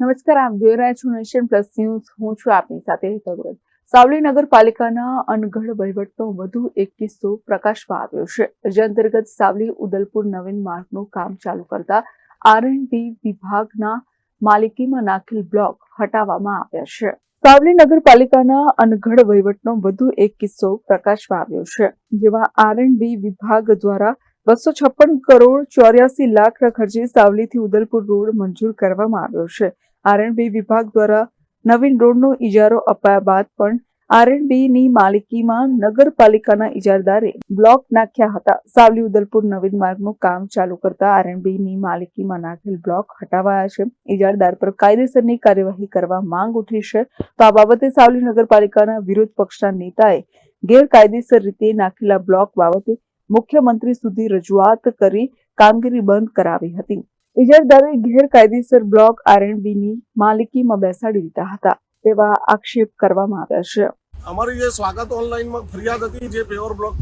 નમસ્કાર, આપ જોઈ રહ્યા છો નેશન પ્લસ ન્યૂઝ. હું છું આપની સાથે હેતલ સાવલી નગરપાલિકાના અનગઢ વહીવટનો વધુ એક કિસ્સો પ્રકાશમાં આવ્યો છે. જે અંતર્ગત સાવલી, ઉદલપુર, નવીન માર્ગનું કામ ચાલુ કરતા આરએનબી વિભાગના માલિકીમાં નાખેલ બ્લોક હટાવવામાં આવ્યા છે. સાવલી નગરપાલિકાના અનગઢ વહીવટનો વધુ એક કિસ્સો પ્રકાશમાં આવ્યો છે. જેમાં આરએનબી વિભાગ દ્વારા બસો છપ્પન કરોડ ચોર્યાસી લાખના ખર્ચે સાવલીથી ઉદલપુર રોડ મંજૂર કરવામાં આવ્યો છે. આરએનબી વિભાગ દ્વારા નવીન રોડનો ઇજારો અપાયા બાદ પણ આરએનબીની માલિકીમાં નગરપાલિકાના ઇજારદારે બ્લોક નાખ્યા હતા. સાવલી ઉદલપુર નવીન માર્ગનું કામ ચાલુ કરતા આરએનબીની માલિકીમાં નાખેલ બ્લોક હટાવાયા છે. ઇજારદાર પર કાયદેસરની કાર્યવાહી કરવા માંગ ઉઠી છે. તો આ બાબતે સાવલી નગરપાલિકાના વિરોધ પક્ષના નેતાએ ગેરકાયદેસર રીતે નાખેલા બ્લોક બાબતે મુખ્યમંત્રી સુધી રજૂઆત કરી કામગીરી બંધ કરાવી હતી. ઇજારદારે ગેરકાયદેસર બ્લોક આરએનબીની માલિકીમાં બેસાડી દીધા હતા, તેવા આક્ષેપ કરવામાં આવ્યા છે. અમારી જે સ્વાગત ઓનલાઈનમાં ફરિયાદ હતી, જે પેવર બ્લોક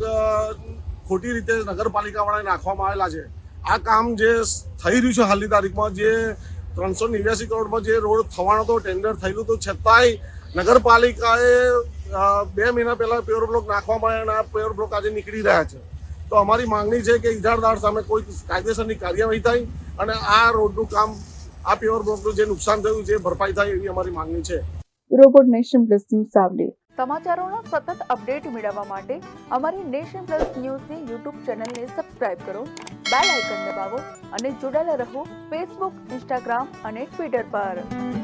ખોટી રીતે નગરપાલિકાવાળાએ નાખવામાં આવેલા છે. આ કામ જે થઈ રહ્યું છે હાલની તારીખમાં, જે ત્રણસો નેવ્યાસી કરોડમાં જે રોડ થવાનો હતો ટેન્ડર થયેલું હતું છતાંય નગરપાલિકાએ બે મહિના પહેલા પેવર બ્લોક નાખવામાં આવ્યા અને આ પેવર બ્લોક આજે નીકળી રહ્યા છે. તો અમારી માંગણી છે કે ઇજારદાર સામે કોઈ કાયદેસરની કાર્યવાહી થાય અને આ રોડનું કામ આ પેવર બ્લોકનું જે નુકસાન થયું છે ભરપાઈ થાય એવી અમારી માંગણી છે. Robot nation plus news Savli. સમાચારોનો સતત અપડેટ મેળવવા માટે અમારી નેશન પ્લસ ન્યૂઝની યુટ્યુબ ચેનલને સબસ્ક્રાઇબ કરો બેલ આઇકન દબાવો અને જોડાયેલા રહો ફેસબુક ઇન્સ્ટાગ્રામ અને ટ્વિટર પર.